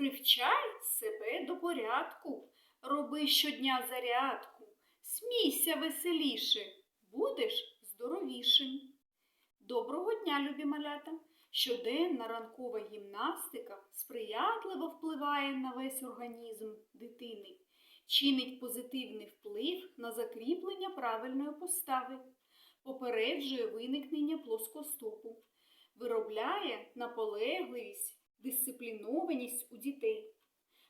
Привчай себе до порядку, роби щодня зарядку, смійся веселіше, будеш здоровішим. Доброго дня, любі малята! Щоденна ранкова гімнастика сприятливо впливає на весь організм дитини, чинить позитивний вплив на закріплення правильної постави, попереджує виникнення плоскостопу, виробляє наполегливість, дисциплінованість у дітей.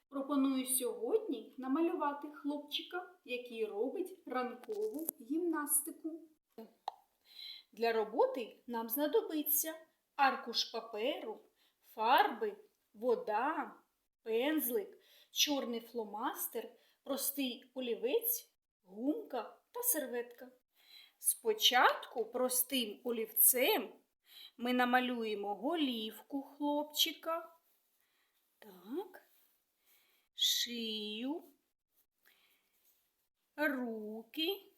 Пропоную сьогодні намалювати хлопчика, який робить ранкову гімнастику. Для роботи нам знадобиться аркуш паперу, фарби, вода, пензлик, чорний фломастер, простий олівець, гумка та серветка. Спочатку простим олівцем ми намалюємо голівку хлопчика, так, шию, руки.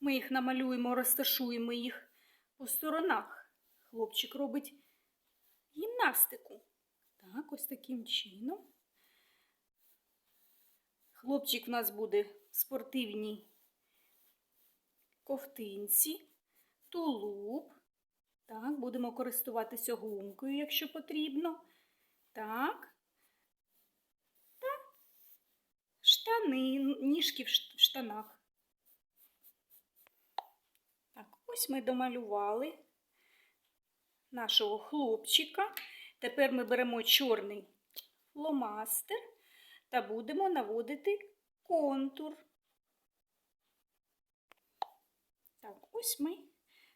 Ми їх намалюємо, розташуємо їх по сторонах. Хлопчик робить гімнастику. Так, ось таким чином. Хлопчик в нас буде в спортивній ковтинці, тулуб. Так, будемо користуватися гумкою, якщо потрібно. Так. Та штани, ніжки в штанах. Так, ось ми домалювали нашого хлопчика. Тепер ми беремо чорний фломастер та будемо наводити контур. Так, ось ми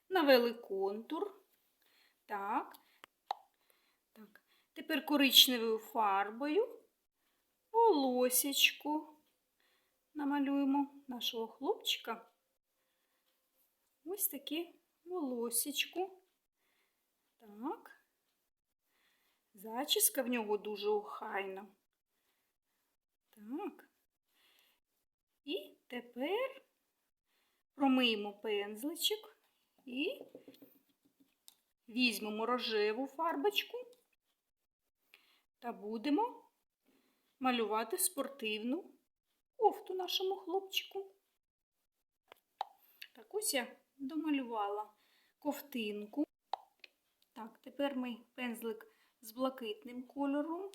навели контур. Так. Так. Тепер коричневою фарбою волосечку намалюємо нашого хлопчика. Ось таке волосечку. Так. Зачіска в нього дуже охайна. Так. І тепер промиємо пензличок і візьмемо рожеву фарбочку та будемо малювати спортивну кофту нашому хлопчику. Так, ось я домалювала ковтинку. Так, тепер ми пензлик з блакитним кольором,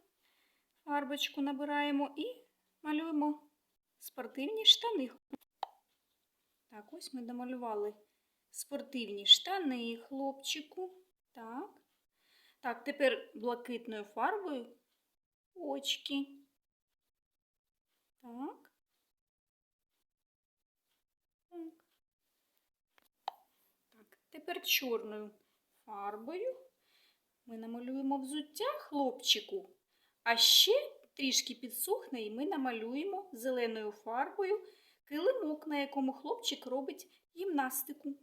фарбочку набираємо і малюємо спортивні штани. Так, ось ми домалювали спортивні штани хлопчику. Так. Так, тепер блакитною фарбою очки. Так. Так. Так, тепер чорною фарбою ми намалюємо взуття хлопчику, а ще трішки підсохне і ми намалюємо зеленою фарбою килимок, на якому хлопчик робить гімнастику.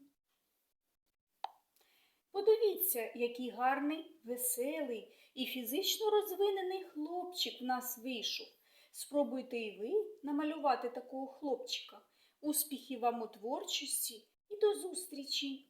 Подивіться, який гарний, веселий і фізично розвинений хлопчик в нас вийшов. Спробуйте і ви намалювати такого хлопчика. Успіхів вам у творчості і до зустрічі!